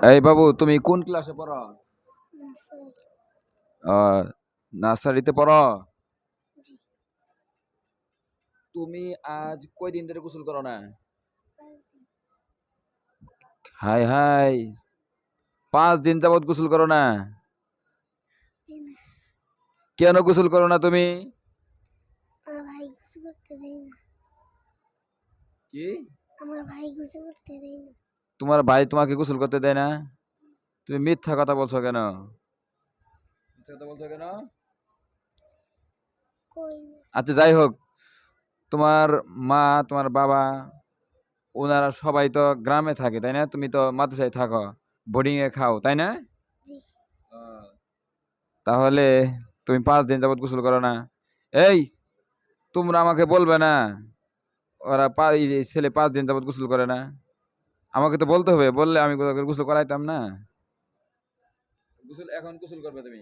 এই বাবু তুমি কোন ক্লাসে পড়ো? নার্সারিতে পড়ো? তুমি আজ কয় দিন ধরে গোসল করো না? হাই হাই। পাঁচ দিন যাবত গোসল করো না? কেন গোসল করো না তুমি? ভাই গুছু করতে দেয় না। কি? আমার ভাই গুছু করতে দেয় না। তোমার ভাই তোমাকে গোসল করতে দেয় না? তুমি মিথ্যা কথা বলছো কেন? মিথ্যা কথা বলছো কেন? আচ্ছা যাই হোক। তোমার মা তোমার বাবা ওনারা সবাই তো গ্রামে থাকে তাই না? তুমি তো মাদ্রাসায় থাকো বোর্ডিং এ খাও তাই না? তাহলে তুমি পাঁচ দিন যাবত গোসল করো না। এই তোমরা আমাকে বলবে না ওরা ছেলে পাঁচ দিন যাবত গোসল করে না। আমাকে তো বলতে হবে বললে আমি গোসল করাইতাম না। গোসল এখন গোসল করবে তুমি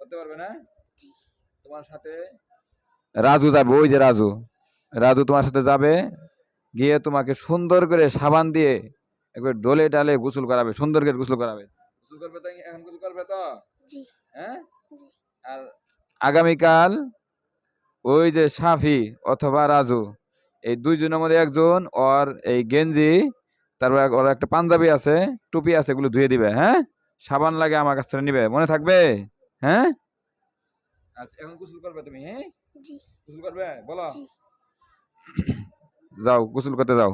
করতে পারবে না? তোমার সাথে রাজু যাবে ওই যে রাজু। রাজু তোমার সাথে যাবে গিয়ে তোমাকে সুন্দর করে সাবান দিয়ে একবার ডলে ডালে গোসল করাবে সুন্দর করে গোসল করাবে। গোসল করবে তো এখন গোসল করবে তো? হ্যাঁ? আর আগামীকাল ওই যে সাফি অথবা রাজু এই দুইজনের মধ্যে একজন ওর এই গেঞ্জি তারপর ওর একটা পাঞ্জাবি আছে টুপি আছে এগুলো ধুয়ে দিবে হ্যাঁ? সাবান লাগে আমার কাছ থেকে নিবে মনে থাকবে? হ্যাঁ? আচ্ছা এখন গোসল করবে তুমি হ্যাঁ? জি। গোসল করবে? বলো। জি। যাও গোসল করতে যাও।